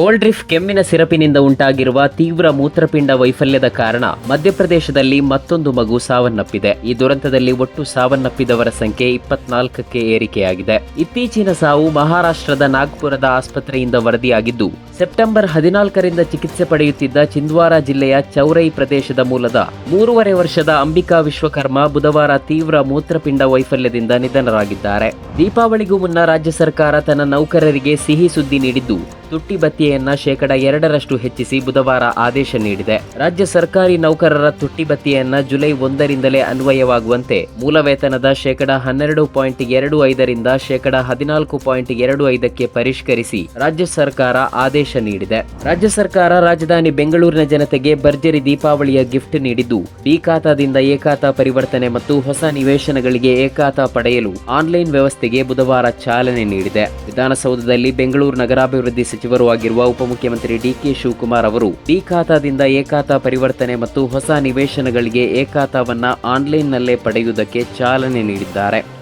Cold ಡ್ರಿಫ್ ಕೆಮ್ಮಿನ ಸಿರಪಿನಿಂದ ಉಂಟಾಗಿರುವ ತೀವ್ರ ಮೂತ್ರಪಿಂಡ ವೈಫಲ್ಯದ ಕಾರಣ ಮಧ್ಯಪ್ರದೇಶದಲ್ಲಿ ಮತ್ತೊಂದು ಮಗು ಸಾವನ್ನಪ್ಪಿದೆ. ಈ ದುರಂತದಲ್ಲಿ ಒಟ್ಟು ಸಾವನ್ನಪ್ಪಿದವರ ಸಂಖ್ಯೆ ಇಪ್ಪತ್ನಾಲ್ಕಕ್ಕೆ ಏರಿಕೆಯಾಗಿದೆ. ಇತ್ತೀಚಿನ ಸಾವು ಮಹಾರಾಷ್ಟ್ರದ ನಾಗ್ಪುರದ ಆಸ್ಪತ್ರೆಯಿಂದ ವರದಿಯಾಗಿದ್ದು, ಸೆಪ್ಟೆಂಬರ್ ಹದಿನಾಲ್ಕರಿಂದ ಚಿಕಿತ್ಸೆ ಪಡೆಯುತ್ತಿದ್ದ ಚಿಂದ್ವಾರ ಜಿಲ್ಲೆಯ ಚೌರೈ ಪ್ರದೇಶದ ಮೂಲದ ಮೂರುವರೆ ವರ್ಷದ ಅಂಬಿಕಾ ವಿಶ್ವಕರ್ಮ ಬುಧವಾರ ತೀವ್ರ ಮೂತ್ರಪಿಂಡ ವೈಫಲ್ಯದಿಂದ ನಿಧನರಾಗಿದ್ದಾರೆ. ದೀಪಾವಳಿಗೂ ಮುನ್ನ ರಾಜ್ಯ ಸರ್ಕಾರ ತನ್ನ ನೌಕರರಿಗೆ ಸಿಹಿ ಸುದ್ದಿ ನೀಡಿದ್ದು ತುಟ್ಟಿ ಭತ್ಯೆಯನ್ನ ಶೇಕಡ ಎರಡರಷ್ಟು ಹೆಚ್ಚಿಸಿ ಬುಧವಾರ ಆದೇಶ ನೀಡಿದೆ. ರಾಜ್ಯ ಸರ್ಕಾರಿ ನೌಕರರ ತುಟ್ಟಿ ಭತ್ಯೆಯನ್ನ ಜುಲೈ ಒಂದರಿಂದಲೇ ಅನ್ವಯವಾಗುವಂತೆ ಮೂಲ ವೇತನದ ಶೇಕಡ ಹನ್ನೆರಡು ಪಾಯಿಂಟ್ ಎರಡು ಐದರಿಂದ ಶೇಕಡ ಹದಿನಾಲ್ಕು ಪಾಯಿಂಟ್ ಎರಡು ಐದಕ್ಕೆ ಪರಿಷ್ಕರಿಸಿ ರಾಜ್ಯ ಸರ್ಕಾರ ಆದೇಶ ನೀಡಿದೆ. ರಾಜ್ಯ ಸರ್ಕಾರ ರಾಜಧಾನಿ ಬೆಂಗಳೂರಿನ ಜನತೆಗೆ ಭರ್ಜರಿ ದೀಪಾವಳಿಯ ಗಿಫ್ಟ್ ನೀಡಿದ್ದು ಬಿ ಖಾತಾದಿಂದ ಪರಿವರ್ತನೆ ಮತ್ತು ಹೊಸ ನಿವೇಶನಗಳಿಗೆ ಖಾತಾ ಪಡೆಯಲು ಆನ್ಲೈನ್ ವ್ಯವಸ್ಥೆಗೆ ಬುಧವಾರ ಚಾಲನೆ ನೀಡಿದೆ. ವಿಧಾನಸೌಧದಲ್ಲಿ ಬೆಂಗಳೂರು ನಗರಾಭಿವೃದ್ಧಿ ಸಚಿವರೂ ಆಗಿರುವ ಉಪಮುಖ್ಯಮಂತ್ರಿ ಡಿಕೆ ಶಿವಕುಮಾರ್ ಅವರು ಬಿ ಖಾತಾದಿಂದ ಖಾತಾ ಪರಿವರ್ತನೆ ಮತ್ತು ಹೊಸ ನಿವೇಶನಗಳಿಗೆ ಎ ಖಾತಾವನ್ನ ಆನ್ಲೈನ್ನಲ್ಲೇ ಪಡೆಯುವುದಕ್ಕೆ ಚಾಲನೆ ನೀಡಿದ್ದಾರೆ.